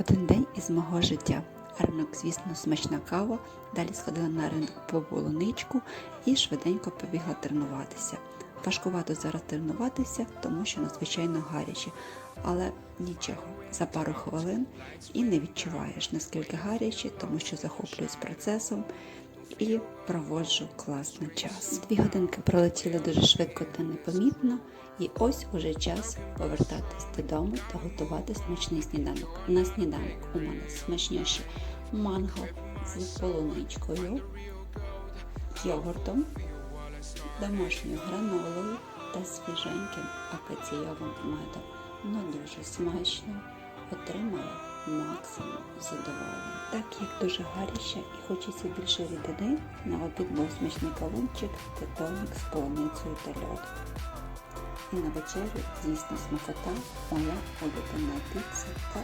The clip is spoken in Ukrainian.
Один день із мого життя. Ранок, звісно, смачна кава. Далі сходила на ринок по полуничку і швиденько побігла тренуватися. Важкувато зараз тренуватися, тому що надзвичайно гаряче. Але нічого, за пару хвилин і не відчуваєш наскільки гаряче, тому що захоплююсь процесом і проводжу класний час. Дві годинки пролетіли дуже швидко та непомітно, і ось уже час повертатись додому та готувати смачний сніданок. На сніданок у мене смачніше манго з полуничкою, йогуртом, домашньою гранолою та свіженьким акаційовим медом. Ну дуже смачно отримала максимум задоволення. Так як дуже гаряче і хочеться більше рідини, на обід був смачний кавунчик та тоник з полуницею та льодом. І на вечерю, звісно, смакота, моя улюблена піца та